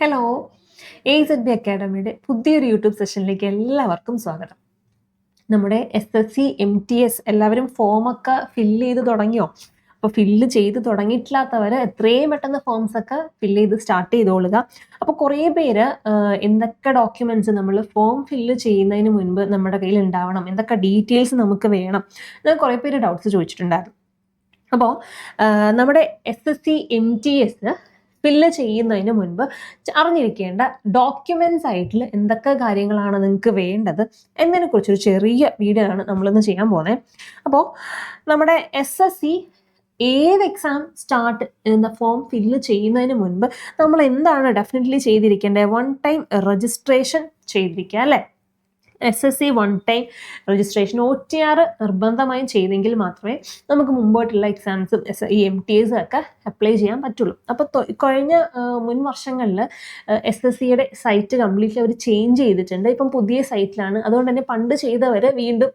Hello A Z B അക്കാഡമിയുടെ പുതിയൊരു YouTube സെഷനിലേക്ക് എല്ലാവർക്കും സ്വാഗതം. നമ്മുടെ S S C M T S എല്ലാവരും ഫോമൊക്കെ ഫില്ല് ചെയ്ത് തുടങ്ങിയോ? അപ്പോൾ ഫില്ല് ചെയ്ത് തുടങ്ങിയിട്ടില്ലാത്തവർ എത്രയും പെട്ടെന്ന് ഫോംസ് ഒക്കെ ഫില്ല് ചെയ്ത് സ്റ്റാർട്ട് ചെയ്തോളുക. അപ്പോൾ കുറേ പേര് എന്തൊക്കെ ഡോക്യുമെന്റ്സ് നമ്മൾ ഫോം ഫില്ല് ചെയ്യുന്നതിന് മുൻപ് നമ്മുടെ കയ്യിൽ ഉണ്ടാവണം? എന്തൊക്കെ ഡീറ്റെയിൽസ് നമുക്ക് വേണം? എന്ന് കുറേ പേര് ഡൗട്ട്സ് ചോദിച്ചിട്ടുണ്ടായിരുന്നു. അപ്പോൾ നമ്മുടെ S S C M T S fill ചെയ്യുന്നതിന് മുൻപ് അറിഞ്ഞിരിക്കേണ്ട ഡോക്യുമെന്റ്സ് ആയിട്ട് എന്തൊക്കെ കാര്യങ്ങളാണ് നിങ്ങൾക്ക് വേണ്ടത് എന്നതിനെ കുറിച്ചൊരു ചെറിയ വീഡിയോ ആണ് നമ്മളിന്ന് ചെയ്യാൻ പോകുന്നത് അപ്പോൾ നമ്മുടെ എസ് എസ് സി ഏത് എക്സാം സ്റ്റാർട്ട് എന്ന ഫോം ഫില്ല് ചെയ്യുന്നതിന് മുൻപ് നമ്മൾ എന്താണ് ഡെഫിനറ്റ്ലി ചെയ്തിരിക്കേണ്ടത്? വൺ ടൈം രജിസ്ട്രേഷൻ ചെയ്തിരിക്കുക അല്ലേ? S S C one time registration O T R നിർബന്ധമായും ചെയ്തെങ്കിൽ മാത്രമേ നമുക്ക് മുമ്പോട്ടുള്ള എക്സാംസും എസ് ഈ എം ടി എസും ഒക്കെ അപ്ലൈ ചെയ്യാൻ പറ്റുള്ളൂ. അപ്പോൾ കഴിഞ്ഞ മുൻ വർഷങ്ങളിൽ എസ് എസ് സിയുടെ സൈറ്റ് കംപ്ലീറ്റ്ലി അവർ ചേഞ്ച് ചെയ്തിട്ടുണ്ട്. ഇപ്പം പുതിയ സൈറ്റിലാണ് അതുകൊണ്ട് തന്നെ പണ്ട് ചെയ്തവർ വീണ്ടും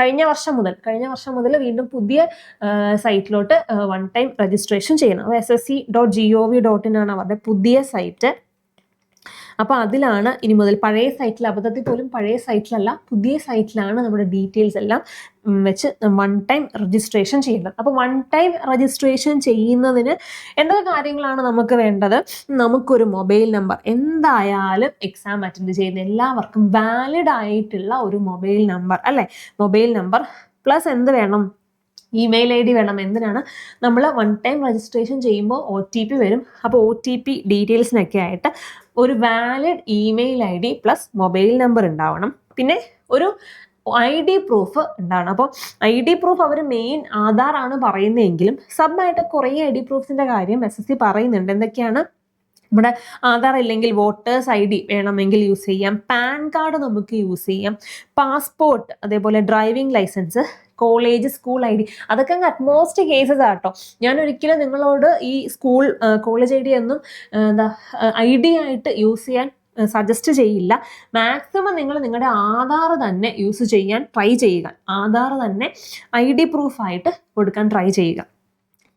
കഴിഞ്ഞ വർഷം മുതൽ കഴിഞ്ഞ വർഷം മുതൽ വീണ്ടും പുതിയ സൈറ്റിലോട്ട് വൺ ടൈം രജിസ്ട്രേഷൻ ചെയ്യണം. അപ്പോൾ S S C dot G O V dot in ആണ് അവരുടെ പുതിയ സൈറ്റ് അപ്പോൾ അതിലാണ് ഇനി മുതൽ പഴയ സൈറ്റിൽ അബദ്ധത്തിൽ പോലും പഴയ സൈറ്റിലല്ല പുതിയ സൈറ്റിലാണ് നമ്മുടെ ഡീറ്റെയിൽസ് എല്ലാം വെച്ച് വൺ ടൈം രജിസ്ട്രേഷൻ ചെയ്യേണ്ടത് അപ്പോൾ വൺ ടൈം രജിസ്ട്രേഷൻ ചെയ്യുന്നതിന് എന്തൊക്കെ കാര്യങ്ങളാണ് നമുക്ക് വേണ്ടത്? നമുക്കൊരു മൊബൈൽ നമ്പർ എന്തായാലും എക്സാം അറ്റൻഡ് ചെയ്യുന്ന എല്ലാവർക്കും വാലിഡ് ആയിട്ടുള്ള ഒരു മൊബൈൽ നമ്പർ അല്ലേ? മൊബൈൽ നമ്പർ പ്ലസ് എന്ത് വേണം? ഇമെയിൽ ഐ ഡി വേണം. എന്തിനാണ്? നമ്മൾ വൺ ടൈം രജിസ്ട്രേഷൻ ചെയ്യുമ്പോൾ ഒ ടി പി വരും. അപ്പോൾ ഒ ടി പി ഡീറ്റെയിൽസിനൊക്കെ ആയിട്ട് ഒരു valid email I D plus mobile number ഉണ്ടാവണം. പിന്നെ ഒരു ഐ ഡി പ്രൂഫ് ഉണ്ടാവണം. അപ്പോൾ ഐ ഡി പ്രൂഫ് അവർ മെയിൻ ആധാറാണ് പറയുന്നതെങ്കിലും സബ്മായിട്ട് കുറേ ഐ ഡി പ്രൂഫ്സിന്റെ കാര്യം എസ് എസ് സി പറയുന്നുണ്ട്. എന്തൊക്കെയാണ്? നമ്മുടെ ആധാർ ഇല്ലെങ്കിൽ വോട്ടേഴ്സ് ഐ ഡി വേണമെങ്കിൽ യൂസ് ചെയ്യാം. പാൻ കാർഡ് നമുക്ക് യൂസ് ചെയ്യാം. പാസ്പോർട്ട് അതേപോലെ driving licence college school I D അതൊക്കെ അങ്ങ് അറ്റ്മോസ്റ്റ് കേസസ് ആട്ടോ ഞാൻ ഒരിക്കലും നിങ്ങളോട് ഈ സ്കൂൾ കോളേജ് ഐ ഡി ഒന്നും എന്താ ഐ ഡി ആയിട്ട് യൂസ് ചെയ്യാൻ സജസ്റ്റ് ചെയ്യില്ല. മാക്സിമം നിങ്ങൾ നിങ്ങളുടെ ആധാർ തന്നെ യൂസ് ചെയ്യാൻ ട്രൈ ചെയ്യുക. ആധാർ തന്നെ ഐ ഡി പ്രൂഫായിട്ട് കൊടുക്കാൻ ട്രൈ ചെയ്യുക.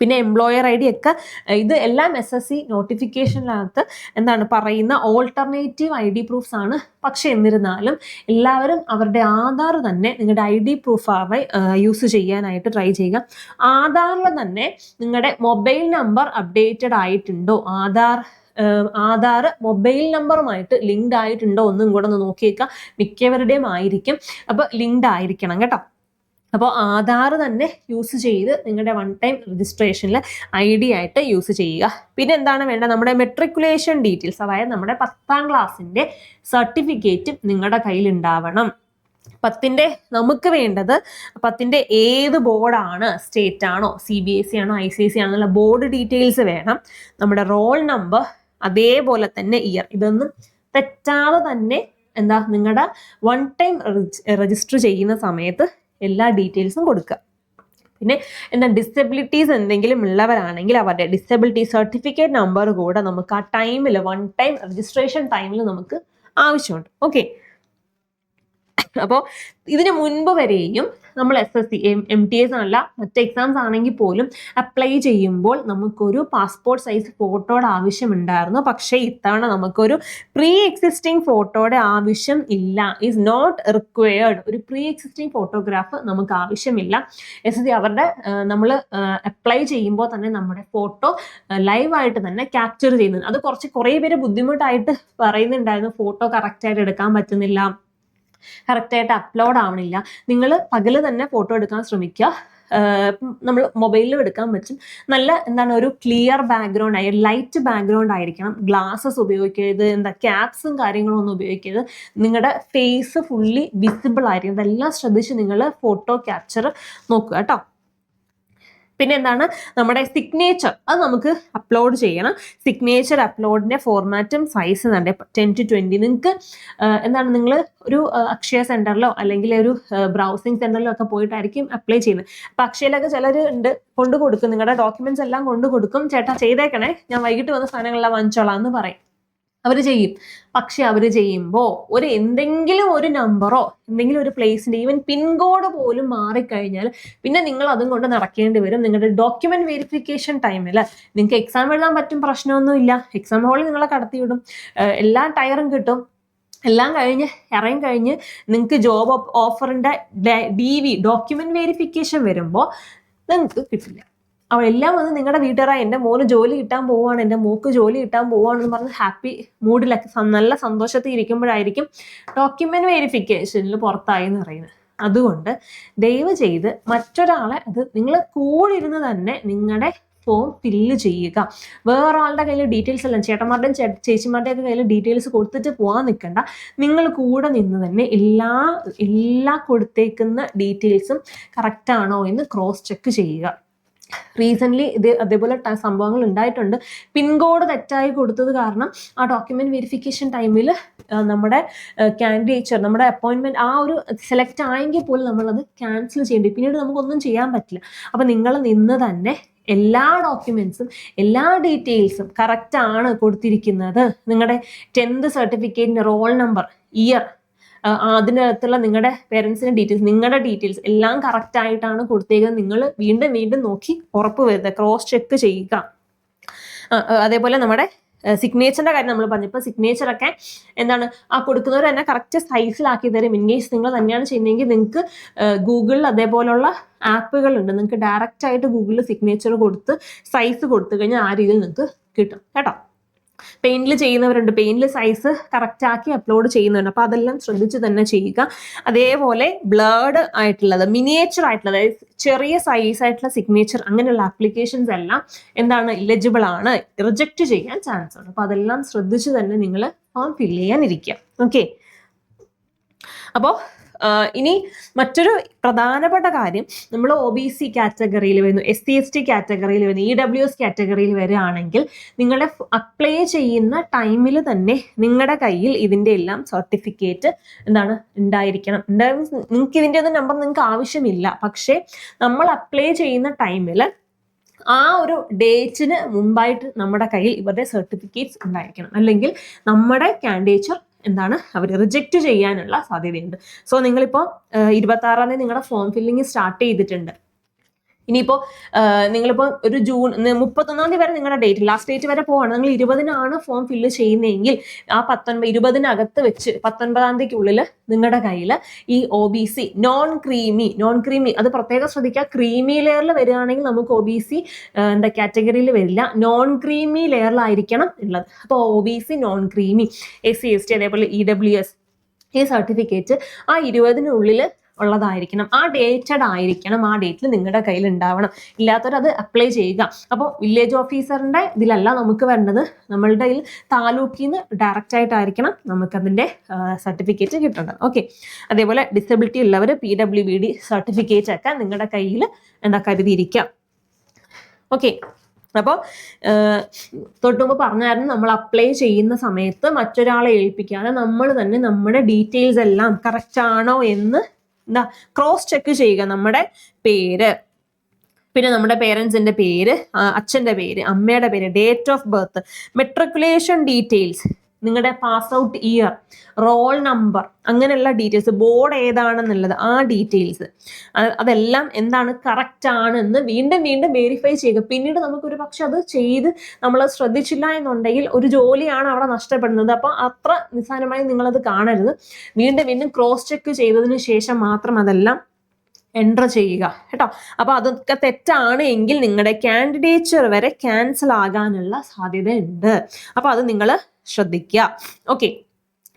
പിന്നെ എംപ്ലോയർ ഐ ഡി ഒക്കെ ഇത് എല്ലാം എസ് എസ് സി നോട്ടിഫിക്കേഷനിനകത്ത് എന്താണ് പറയുന്ന ഓൾട്ടർനേറ്റീവ് ഐ ഡി പ്രൂഫ്സ് ആണ്. പക്ഷേ എന്നിരുന്നാലും എല്ലാവരും അവരുടെ ആധാർ തന്നെ നിങ്ങളുടെ ഐ ഡി പ്രൂഫായി യൂസ് ചെയ്യാനായിട്ട് ട്രൈ ചെയ്യുക. ആധാറിൽ തന്നെ നിങ്ങളുടെ മൊബൈൽ നമ്പർ അപ്ഡേറ്റഡ് ആയിട്ടുണ്ടോ? ആധാർ ആധാർ മൊബൈൽ നമ്പറുമായിട്ട് ലിങ്ക്ഡ് ആയിട്ടുണ്ടോ? ഒന്നും കൂടെ ഒന്ന് നോക്കിയേക്കാം. മിക്കവരുടെയും ആയിരിക്കും. അപ്പോൾ ലിങ്ക്ഡ് ആയിരിക്കണം കേട്ടോ. അപ്പോൾ ആധാർ തന്നെ യൂസ് ചെയ്ത് നിങ്ങളുടെ വൺ ടൈം രജിസ്ട്രേഷനിൽ ഐ ഡി ആയിട്ട് യൂസ് ചെയ്യുക. പിന്നെ എന്താണ് വേണ്ടത്? നമ്മുടെ മെട്രിക്കുലേഷൻ ഡീറ്റെയിൽസ് അതായത് നമ്മുടെ പത്താം ക്ലാസ്സിന്റെ സർട്ടിഫിക്കറ്റും നിങ്ങളുടെ കയ്യിൽ ഉണ്ടാവണം. പത്തിന്റെ നമുക്ക് വേണ്ടത് പത്തിന്റെ ഏത് ബോർഡാണ് സ്റ്റേറ്റ് ആണോ? സി ബി എസ് സി ആണോ? ഐ സി എസ് സി ആണോ? എന്നുള്ള ബോർഡ് ഡീറ്റെയിൽസ് വേണം. നമ്മുടെ റോൾ നമ്പർ അതേപോലെ തന്നെ ഇയർ ഇതൊന്നും തെറ്റാതെ തന്നെ എന്താ? നിങ്ങളുടെ വൺ ടൈം രജിസ്റ്റർ ചെയ്യുന്ന സമയത്ത് എല്ലാ ഡീറ്റെയിൽസും കൊടുക്കുക പിന്നെ എന്താ ഡിസബിലിറ്റീസ് എന്തെങ്കിലും ഉള്ളവരാണെങ്കിൽ അവരുടെ ഡിസബിലിറ്റി സർട്ടിഫിക്കറ്റ് നമ്പർ കൂടെ നമുക്ക് ആ ടൈമിൽ വൺ ടൈം രജിസ്ട്രേഷൻ ടൈമിൽ നമുക്ക് ആവശ്യമുണ്ട്. ഓക്കെ അപ്പോൾ ഇതിന് മുൻപ് വരെയും നമ്മൾ S S C M T S അല്ല മറ്റ് എക്സാംസ് ആണെങ്കിൽ പോലും അപ്ലൈ ചെയ്യുമ്പോൾ നമുക്കൊരു പാസ്പോർട്ട് സൈസ് ഫോട്ടോയുടെ ആവശ്യമുണ്ടായിരുന്നു പക്ഷേ ഇത്തവണ നമുക്കൊരു പ്രീ എക്സിസ്റ്റിംഗ് ഫോട്ടോയുടെ ആവശ്യം ഇല്ല. ഈസ് നോട്ട് റിക്വയേർഡ് ഒരു പ്രീ എക്സിസ്റ്റിംഗ് ഫോട്ടോഗ്രാഫ് നമുക്ക് ആവശ്യമില്ല. എസ് സി അവരുടെ നമ്മൾ അപ്ലൈ ചെയ്യുമ്പോൾ തന്നെ നമ്മുടെ ഫോട്ടോ ലൈവായിട്ട് തന്നെ ക്യാപ്ചർ ചെയ്യുന്നുണ്ട് അത് കുറച്ച് കുറേ പേര് ബുദ്ധിമുട്ടായിട്ട് പറയുന്നുണ്ടായിരുന്നു. ഫോട്ടോ കറക്റ്റായിട്ട് എടുക്കാൻ പറ്റുന്നില്ല. കറക്റ്റായിട്ട് അപ്ലോഡ് ആവണില്ല. നിങ്ങൾ പകൽ തന്നെ ഫോട്ടോ എടുക്കാൻ ശ്രമിക്കുക നമ്മൾ മൊബൈലിലും എടുക്കാൻ പറ്റും. നല്ല എന്താണ് ഒരു ക്ലിയർ ബാക്ക്ഗ്രൗണ്ട് ആയി ലൈറ്റ് ബാക്ക്ഗ്രൗണ്ട് ആയിരിക്കണം. ഗ്ലാസസ് ഉപയോഗിക്കരുത് എന്താ ക്യാപ്സും കാര്യങ്ങളും ഒന്നും ഉപയോഗിക്കരുത്. നിങ്ങളുടെ ഫേസ് ഫുള്ളി വിസിബിൾ ആയിരിക്കും ഇതെല്ലാം ശ്രദ്ധിച്ച് നിങ്ങൾ ഫോട്ടോ ക്യാപ്ചർ നോക്കുക കേട്ടോ പിന്നെ എന്താണ് നമ്മുടെ സിഗ്നേച്ചർ അത് നമുക്ക് അപ്ലോഡ് ചെയ്യണം. സിഗ്നേച്ചർ അപ്ലോഡിന്റെ ഫോർമാറ്റും സൈസ് തന്നെ ടെൻ ടു ട്വന്റി നിങ്ങൾക്ക് എന്താണ് നിങ്ങൾ ഒരു അക്ഷയ സെന്ററിലോ അല്ലെങ്കിൽ ഒരു ബ്രൗസിംഗ് സെന്ററിലോ ഒക്കെ പോയിട്ടായിരിക്കും അപ്ലൈ ചെയ്യുന്നത്. അപ്പൊ അക്ഷയയിലൊക്കെ ചിലർ ഉണ്ട് കൊണ്ടു കൊടുക്കും. നിങ്ങളുടെ ഡോക്യുമെന്റ്സ് എല്ലാം കൊണ്ടു കൊടുക്കും. ചേട്ടാ ചെയ്തേക്കണേ. ഞാൻ വൈകിട്ട് വന്ന സാധനങ്ങളെല്ലാം വാങ്ങിച്ചോളാം എന്ന് പറയും. അവർ ചെയ്യും. പക്ഷെ അവർ ചെയ്യുമ്പോൾ ഒരു എന്തെങ്കിലും ഒരു നമ്പറോ എന്തെങ്കിലും ഒരു പ്ലേസിന്റെ ഈവൻ പിൻകോഡ് പോലും മാറിക്കഴിഞ്ഞാൽ പിന്നെ നിങ്ങൾ അതും കൊണ്ട് നടക്കേണ്ടി വരും. നിങ്ങളുടെ ഡോക്യുമെന്റ് വെരിഫിക്കേഷൻ ടൈമിൽ നിങ്ങൾക്ക് എക്സാം എഴുതാൻ പറ്റും പ്രശ്നമൊന്നുമില്ല എക്സാം ഹോളിൽ നിങ്ങളെ കടത്തിവിടും. വിടും എല്ലാ ടയറും കിട്ടും. എല്ലാം കഴിഞ്ഞ് ഇറങ്ങി കഴിഞ്ഞ് നിങ്ങൾക്ക് ജോബ് ഓഫറിന്റെ ഡി വി ഡോക്യുമെന്റ് വെരിഫിക്കേഷൻ വരുമ്പോൾ നിങ്ങൾക്ക് കിട്ടില്ല. എല്ലാം വന്ന് നിങ്ങളുടെ വീട്ടുകാരായി എന്റെ മോന് ജോലി കിട്ടാൻ പോവുകയാണ് എന്റെ മോക്ക് ജോലി കിട്ടാൻ പോവാണെന്ന് പറഞ്ഞ് ഹാപ്പി മൂഡിലൊക്കെ നല്ല സന്തോഷത്തിൽ ഇരിക്കുമ്പോഴായിരിക്കും ഡോക്യുമെന്റ് വെരിഫിക്കേഷനിൽ പുറത്തായി എന്ന് പറയുന്നത്. അതുകൊണ്ട് ദയവ് ചെയ്ത് മറ്റൊരാളെ അത് നിങ്ങൾ കൂടിരുന്ന് തന്നെ നിങ്ങളുടെ ഫോം ഫില്ല് ചെയ്യുക. വേറൊരാളുടെ കയ്യിൽ ഡീറ്റെയിൽസ് എല്ലാം ചേട്ടന്മാരുടെയും ചേച്ചിമാരുടെയൊക്കെ ചേച്ചിമാരുടെയും കയ്യിൽ ഡീറ്റെയിൽസ് കൊടുത്തിട്ട് പോകാൻ നിൽക്കണ്ട നിങ്ങൾ കൂടെ നിന്ന് തന്നെ എല്ലാ എല്ലാ കൊടുത്തേക്കുന്ന ഡീറ്റെയിൽസും കറക്റ്റ് ആണോ എന്ന് ക്രോസ് ചെക്ക് ചെയ്യുക. റീസെന്റ്ലി ഇത് അതേപോലെ സംഭവങ്ങൾ ഉണ്ടായിട്ടുണ്ട്. പിൻകോഡ് തെറ്റായി കൊടുത്തത് കാരണം ആ ഡോക്യുമെന്റ് വെരിഫിക്കേഷൻ ടൈമിൽ നമ്മുടെ കാൻഡിഡേച്ചർ നമ്മുടെ അപ്പോയിൻമെന്റ് ആ ഒരു സെലക്ട് ആയെങ്കിൽ പോലും നമ്മളത് ക്യാൻസൽ ചെയ്യേണ്ടി പിന്നീട് നമുക്കൊന്നും ചെയ്യാൻ പറ്റില്ല. അപ്പം നിങ്ങൾ നിന്ന് തന്നെ എല്ലാ ഡോക്യുമെൻസും എല്ലാ ഡീറ്റെയിൽസും കറക്റ്റാണ് കൊടുത്തിരിക്കുന്നത്. നിങ്ങളുടെ ടെൻത്ത് സർട്ടിഫിക്കറ്റിന്റെ റോൾ നമ്പർ ഇയർ അതിനകത്തുള്ള നിങ്ങളുടെ പേരൻസിന്റെ ഡീറ്റെയിൽസ് നിങ്ങളുടെ ഡീറ്റെയിൽസ് എല്ലാം കറക്റ്റ് ആയിട്ടാണ് കൊടുത്തേക്കുന്നത്. നിങ്ങൾ വീണ്ടും വീണ്ടും നോക്കി ഉറപ്പ് വരുത്തുക ക്രോസ് ചെക്ക് ചെയ്യുക. അതേപോലെ നമ്മുടെ സിഗ്നേച്ചറിന്റെ കാര്യം നമ്മൾ പറഞ്ഞു. സിഗ്നേച്ചർ ഒക്കെ എന്താണ്? ആ കൊടുക്കുന്നവർ തന്നെ കറക്റ്റ് സൈസിലാക്കി തരും. ഇൻ കേസ് നിങ്ങൾ തന്നെയാണ് ചെയ്യുന്നതെങ്കിൽ നിങ്ങൾക്ക് ഗൂഗിളിൽ അതേപോലുള്ള ആപ്പുകളുണ്ട് നിങ്ങൾക്ക് ഡയറക്റ്റ് ആയിട്ട് ഗൂഗിളിൽ സിഗ്നേച്ചർ കൊടുത്ത് സൈസ് കൊടുത്തു കഴിഞ്ഞാൽ ആ രീതിയിൽ നിങ്ങൾക്ക് കിട്ടും. കേട്ടോ? പെയിന്റിൽ ചെയ്യുന്നവരുണ്ട്. പെയിന്റിൽ സൈസ് കറക്റ്റാക്കി അപ്ലോഡ് ചെയ്യുന്നുണ്ട് അപ്പോൾ അതെല്ലാം ശ്രദ്ധിച്ച് തന്നെ ചെയ്യുക. അതേപോലെ ബ്ലേഡ് ആയിട്ടുള്ളത് മിനിയേച്ചർ ആയിട്ടുള്ളത് ചെറിയ സൈസ് ആയിട്ടുള്ള സിഗ്നേച്ചർ അങ്ങനെയുള്ള ആപ്ലിക്കേഷൻസ് എല്ലാം എന്താണ് ഇലജിബിൾ ആണ്. റിജക്റ്റ് ചെയ്യാൻ ചാൻസ് ഉണ്ട്. അപ്പോൾ അതെല്ലാം ശ്രദ്ധിച്ച് തന്നെ നിങ്ങൾ ഫോം ഫില്ല് ചെയ്യാനിരിക്കുക ഓക്കെ അപ്പോൾ ഇനി മറ്റൊരു പ്രധാനപ്പെട്ട കാര്യം നമ്മൾ ഒ ബി സി കാറ്റഗറിയിൽ വരുന്നു എസ് സി എസ് ടി കാറ്റഗറിയിൽ വരുന്നു ഇ ഡബ്ല്യു എസ് കാറ്റഗറിയിൽ വരികയാണെങ്കിൽ നിങ്ങളുടെ അപ്ലൈ ചെയ്യുന്ന ടൈമിൽ തന്നെ നിങ്ങളുടെ കയ്യിൽ ഇതിന്റെ എല്ലാം സർട്ടിഫിക്കറ്റ് എന്താണ് ഉണ്ടായിരിക്കണം. എന്തായാലും നിങ്ങൾക്ക് ഇതിന്റെ ഒന്നും നമ്പർ നിങ്ങൾക്ക് ആവശ്യമില്ല. പക്ഷേ നമ്മൾ അപ്ലൈ ചെയ്യുന്ന ടൈമിൽ ആ ഒരു ഡേറ്റിന് മുമ്പായിട്ട് നമ്മുടെ കയ്യിൽ ഇവരുടെ സർട്ടിഫിക്കറ്റ്സ് ഉണ്ടായിരിക്കണം. അല്ലെങ്കിൽ നമ്മുടെ കാൻഡിഡേച്ചർ എന്താണ് അവർ റിജക്റ്റ് ചെയ്യാനുള്ള സാധ്യതയുണ്ട്. സോ നിങ്ങളിപ്പോൾ ഇരുപത്തി ആറാം തീയതി നിങ്ങളുടെ ഫോം ഫില്ലിംഗ് സ്റ്റാർട്ട് ചെയ്തിട്ടുണ്ട്. ഇനിയിപ്പോൾ നിങ്ങളിപ്പോൾ ഒരു ജൂൺ മുപ്പത്തൊന്നാം തീയതി വരെ നിങ്ങളുടെ ഡേറ്റ് ലാസ്റ്റ് ഡേറ്റ് വരെ പോവാണ്. നിങ്ങൾ ഇരുപതിനാണ് ഫോം ഫില്ല് ചെയ്യുന്നതെങ്കിൽ ആ പത്തൊൻപത് ഇരുപതിനകത്ത് വെച്ച് പത്തൊൻപതാം തീയതിക്കുള്ളിൽ നിങ്ങളുടെ കയ്യിൽ ഈ O B C non creamy non creamy അത് പ്രത്യേകം ശ്രദ്ധിക്കുക. ക്രീമി ലെയറിൽ വരികയാണെങ്കിൽ നമുക്ക് ഒ ബി സി എന്താ കാറ്റഗറിയിൽ വരില്ല. നോൺ ക്രീമി ലെയറിലായിരിക്കണം ഉള്ളത്. അപ്പോൾ O B C non creamy S C S T അതേപോലെ ഇ ഡബ്ല്യു എസ് ഈ സർട്ടിഫിക്കറ്റ് ആ ഇരുപതിനുള്ളിൽ ഉള്ളതായിരിക്കണം. ആ ഡേറ്റഡ് ആയിരിക്കണം. ആ ഡേറ്റിൽ നിങ്ങളുടെ കയ്യിൽ ഉണ്ടാവണം ഇല്ലാത്തവർ അത് അപ്ലൈ ചെയ്യുക. അപ്പോൾ വില്ലേജ് ഓഫീസറിന്റെ ഇതിലല്ല നമുക്ക് വേണ്ടത് നമ്മളുടെ കയ്യിൽ താലൂക്കിൽ നിന്ന് ഡയറക്റ്റ് ആയിട്ടായിരിക്കണം നമുക്കതിന്റെ സർട്ടിഫിക്കറ്റ് കിട്ടേണ്ടത്. ഓക്കെ അതേപോലെ ഡിസബിലിറ്റി ഉള്ളവർ P W B D certificate ഒക്കെ നിങ്ങളുടെ കയ്യിൽ എന്താ കരുതിയിരിക്കാം. ഓക്കെ അപ്പോൾ തൊട്ടുമുമ്പ് പറഞ്ഞായിരുന്നു നമ്മൾ അപ്ലൈ ചെയ്യുന്ന സമയത്ത് മറ്റൊരാളെ ഏൽപ്പിക്കാതെ നമ്മൾ തന്നെ നമ്മുടെ ഡീറ്റെയിൽസ് എല്ലാം കറക്റ്റ് ആണോ എന്ന് എന്താ ക്രോസ് ചെക്ക് ചെയ്യുക നമ്മുടെ പേര്. പിന്നെ നമ്മുടെ പേരൻസിന്റെ പേര് അച്ഛന്റെ പേര് അമ്മയുടെ പേര് date of birth matriculation details നിങ്ങളുടെ pass out year roll number അങ്ങനെയുള്ള ഡീറ്റെയിൽസ് ബോർഡ് ഏതാണെന്നുള്ളത് ആ ഡീറ്റെയിൽസ് അതെല്ലാം എന്താണ് കറക്റ്റ് ആണെന്ന് വീണ്ടും വീണ്ടും വെരിഫൈ ചെയ്യുക. പിന്നീട് നമുക്കൊരു പക്ഷെ അത് ചെയ്ത് നമ്മൾ ശ്രദ്ധിച്ചില്ല എന്നുണ്ടെങ്കിൽ ഒരു ജോലിയാണ് അവിടെ നഷ്ടപ്പെടുന്നത്. അപ്പോൾ അത്ര നിസ്സാരമായി നിങ്ങളത് കാണരുത്. വീണ്ടും വീണ്ടും ക്രോസ് ചെക്ക് ചെയ്തതിന് ശേഷം മാത്രം അതെല്ലാം എന്റർ ചെയ്യുക. കേട്ടോ? അപ്പോൾ അതൊക്കെ തെറ്റാണ് എങ്കിൽ നിങ്ങളുടെ കാൻഡിഡേച്ചർ വരെ ക്യാൻസൽ ആകാനുള്ള സാധ്യതയുണ്ട്. അപ്പോൾ അത് നിങ്ങൾ ശ്രദ്ധിക്കുക. ഓക്കെ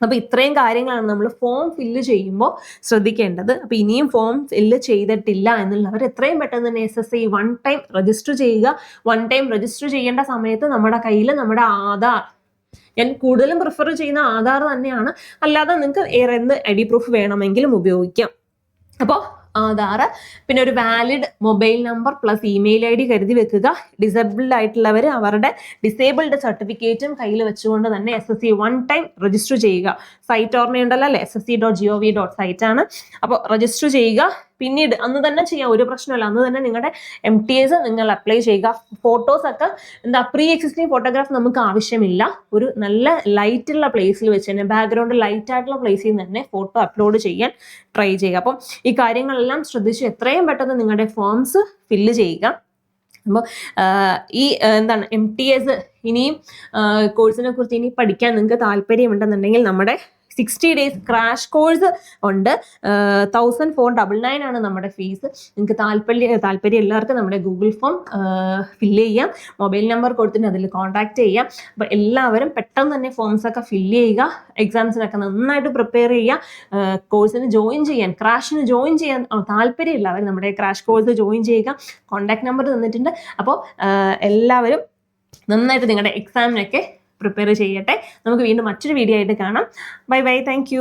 അപ്പോൾ ഇത്രയും കാര്യങ്ങളാണ് നമ്മൾ ഫോം ഫില്ല് ചെയ്യുമ്പോൾ ശ്രദ്ധിക്കേണ്ടത്. അപ്പോൾ ഇനിയും ഫോം ഫില്ല് ചെയ്തിട്ടില്ല എന്നുള്ളവർ എത്രയും പെട്ടെന്ന് തന്നെ S S I one time register ചെയ്യുക. വൺ ടൈം രജിസ്റ്റർ ചെയ്യേണ്ട സമയത്ത് നമ്മുടെ കയ്യിൽ നമ്മുടെ ആധാർ. ഞാൻ കൂടുതലും പ്രിഫർ ചെയ്യുന്ന ആധാർ തന്നെയാണ്. അല്ലാതെ നിങ്ങൾക്ക് ഏറെ എന്ത് ഐ ഡി പ്രൂഫ് വേണമെങ്കിലും ഉപയോഗിക്കാം. അപ്പോൾ ആധാർ പിന്നെ ഒരു valid mobile number plus email I D കരുതി വെക്കുക. ഡിസേബിൾഡ് ആയിട്ടുള്ളവർ അവരുടെ ഡിസേബിൾഡ് സർട്ടിഫിക്കറ്റും കയ്യിൽ വെച്ചുകൊണ്ട് തന്നെ S S C one time register ചെയ്യുക. സൈറ്റ് ഓർമ്മയുണ്ടല്ലോ അല്ലേ? S S C dot G O V dot site ആണ്. അപ്പോൾ രജിസ്റ്റർ ചെയ്യുക. പിന്നീട് അന്ന് തന്നെ ചെയ്യാം ഒരു പ്രശ്നമില്ല. അന്ന് തന്നെ നിങ്ങളുടെ എം ടി എസ് നിങ്ങൾ അപ്ലൈ ചെയ്യുക. ഫോട്ടോസ് ഒക്കെ എന്താ പ്രീ എക്സിസ്റ്റിംഗ് ഫോട്ടോഗ്രാഫ് നമുക്ക് ആവശ്യമില്ല. ഒരു നല്ല ലൈറ്റ് ഉള്ള പ്ലേസിൽ വെച്ച് തന്നെ ബാക്ക്ഗ്രൗണ്ട് ലൈറ്റ് ആയിട്ടുള്ള പ്ലേസിൽ തന്നെ ഫോട്ടോ അപ്ലോഡ് ചെയ്യാൻ ട്രൈ ചെയ്യുക. അപ്പം ഈ കാര്യങ്ങളെല്ലാം ശ്രദ്ധിച്ച് എത്രയും പെട്ടെന്ന് നിങ്ങളുടെ ഫോംസ് ഫില്ല് ചെയ്യുക. അപ്പോൾ ഈ എന്താണ് എം ടി എസ് ഇനിയും കോഴ്സിനെ കുറിച്ച് ഇനി പഠിക്കാൻ നിങ്ങൾക്ക് താല്പര്യമുണ്ടെന്നുണ്ടെങ്കിൽ നമ്മുടെ സിക്സ്റ്റി ഡേയ്സ് ക്രാഷ് കോഴ്സ് ഉണ്ട്. തൗസൻഡ് ഫോർ ഡബിൾ നയൻ ആണ് നമ്മുടെ ഫീസ് നിങ്ങൾക്ക് താല്പര്യം താല്പര്യം എല്ലാവർക്കും നമ്മുടെ ഗൂഗിൾ ഫോം ഫില്ല് ചെയ്യാം. മൊബൈൽ നമ്പർ കൊടുത്തിട്ട് അതിൽ കോൺടാക്ട് ചെയ്യാം. അപ്പോൾ എല്ലാവരും പെട്ടെന്ന് തന്നെ ഫോംസ് ഒക്കെ ഫില്ല് ചെയ്യുക. എക്സാംസിനൊക്കെ നന്നായിട്ട് പ്രിപ്പയർ ചെയ്യുക. കോഴ്സിന് ജോയിൻ ചെയ്യാൻ ക്രാഷിന് ജോയിൻ ചെയ്യാൻ താല്പര്യമില്ല അവർ നമ്മുടെ ക്രാഷ് കോഴ്സ് ജോയിൻ ചെയ്യുക. കോൺടാക്ട് നമ്പർ തന്നിട്ടുണ്ട്. അപ്പോൾ എല്ലാവരും നന്നായിട്ട് നിങ്ങളുടെ എക്സാമിനൊക്കെ പ്രിപ്പയർ ചെയ്യട്ടെ. നമുക്ക് വീണ്ടും മറ്റൊരു വീഡിയോ ആയിട്ട് കാണാം. Bye bye thank